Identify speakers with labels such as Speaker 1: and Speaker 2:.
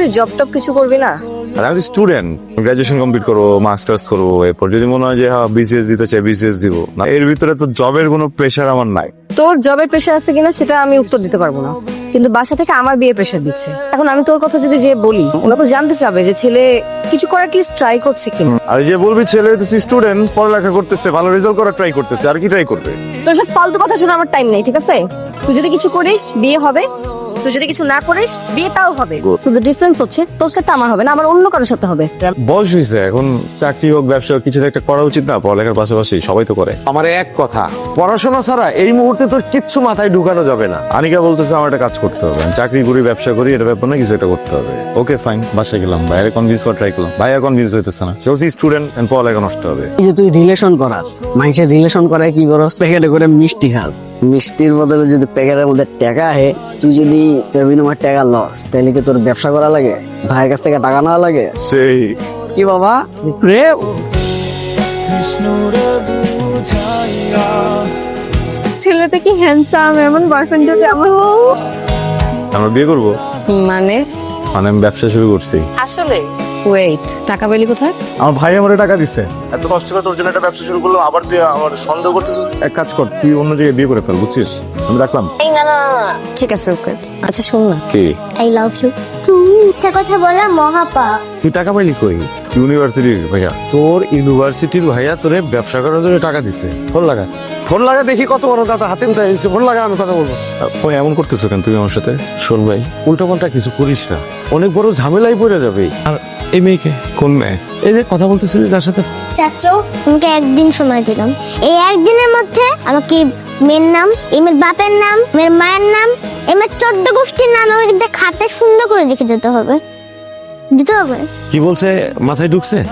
Speaker 1: তুই job top কিছু করবি না?
Speaker 2: আর আমি স্টুডেন্ট গ্রাজুয়েশন কমপ্লিট করব মাস্টার্স করব এরপর যদি মনে হয় যে হ্যাঁ বিসিএস দিতে চাই বিসিএস দিব। না এর ভিতরে তো জবের কোনো প্রেশার আমার নাই।
Speaker 1: তোর জবের প্রেশার আছে কিনা সেটা আমি উত্তর দিতে পারব না। কিন্তু বাসা থেকে আমার বিয়ে প্রেশার দিচ্ছে। এখন আমি তোর কথা যদি যে বলি ওরা তো জানতে চাবে যে ছেলে কিছু করার কি ট্রাই করছে কিনা।
Speaker 2: আর যে বলবি ছেলে স্টুডেন্ট পড়ালেখা করতেছে ভালো রেজাল্ট করার ট্রাই করতেছে আর কি ট্রাই করবে?
Speaker 1: তোর সব ফালতু কথা শোনা আমার টাইম নেই ঠিক আছে? তুই যদি কিছু করিস বিয়ে হবে। তুই যদি কিছু না করিস বিয়ে তাও হবে. শুধু ডিফারেন্স হচ্ছে তোর ক্ষেত্রে আমার হবে না আমার অন্য কারোর সাথে হবে।
Speaker 2: বয়স হয়েছে এখন চাকরি হোক ব্যবসা হোক কিছু একটা করা উচিত না পড়ালেখার পাশাপাশি সবাই তো করে।
Speaker 3: আমার এক কথা পড়াশোনা ছাড়া এই মুহূর্তে তোর কিচ্ছু মাথায় ঢুকানো যাবে না।
Speaker 2: আনিকা বলতেছে আমার একটা কাজ করতে হবে। চাকরি করি ব্যবসা করি এটা ব্যাপার না কিছু একটা করতে হবে। ওকে ফাইন বাসায় গেলাম। ভাইয়ের কনভিন্স করা ট্রাই করলাম। ভাইয়া কনভিন্স হইতেছে না। সে স্টুডেন্ট পড়ালেখা নষ্ট হবে।
Speaker 4: এই যে তুই রিলেশন করাস মানুষের রিলেশন করে কি করস? প্যাকেটে করে মিষ্টি খাস। মিষ্টির বদলে যদি প্যাকেটের মধ্যে টাকা আহে তুই যদি এর বিনিময়ে টাকা লস তাহলে কি তোর ব্যবসা করা লাগে? ভাইয়ের কাছ থেকে টাকা নেওয়া লাগে?
Speaker 2: সেই।
Speaker 4: কি বাবা? রে
Speaker 5: ছেলেটা কি হ্যান্ডসাম এমন বয়ফ্রেন্ড যদি আমার
Speaker 2: আমরা বিয়ে করব?
Speaker 1: মানে?
Speaker 2: মানে আমি ব্যবসা শুরু করছি।
Speaker 1: আসলে? ওয়েট টাকা পেলি কোথায়?
Speaker 2: আমার ভাই আমার টাকা দিচ্ছে এত কষ্ট করে তোর জন্য একটা ব্যবসা শুরু করল আবার তুই আমার সন্দেহ করতেছিস? এক কাজ কর তুই অন্য জায়গায় বিয়ে করে ফেল বুঝছিস? আমি রাখলাম।
Speaker 1: এই না না। ঠিক আছে ওকে। আচ্ছা শোন না।
Speaker 2: কি?
Speaker 6: আই লাভ ইউ তুমি মিথ্যা কথা বলা মহাপা
Speaker 3: তুই টাকা পাইলি কই?
Speaker 2: ইউনিভার্সিটির ভাইয়া।
Speaker 3: তোর ইউনিভার্সিটির ভাইয়া তোরে ব্যবসা করার জন্য টাকা দিছে। ফোন লাগা। ফোন লাগা দেখি কত বড় দাদা হাতে উঠে এসে ফোন লাগা আমি কথা বলব।
Speaker 2: ওই এমন করতেছো কেন তুমি আমার সাথে?
Speaker 3: শোন ভাই উল্টা পাল্টা কিছু করিস না। অনেক বড় ঝামেলায় পড়ে যাবে। আর এই মেয়েকে?
Speaker 2: কোন মেয়ে?
Speaker 3: এই যে কথা বলতেছিলি তার সাথে।
Speaker 6: চাচু তোমাকে একদিন সময় দিলাম। এই একদিনের মধ্যে আমাকে মেয়ের নাম এমের মেয়ের বাপের নাম মেয়ের মায়ের নাম এমের মেয়ের চোদ্দ গোষ্ঠীর নাম আমাকে একটা খাতায় সুন্দর করে লিখে যেতে হবে। দিতে হবে?
Speaker 3: কি বলছে? মাথায় ঢুকছে?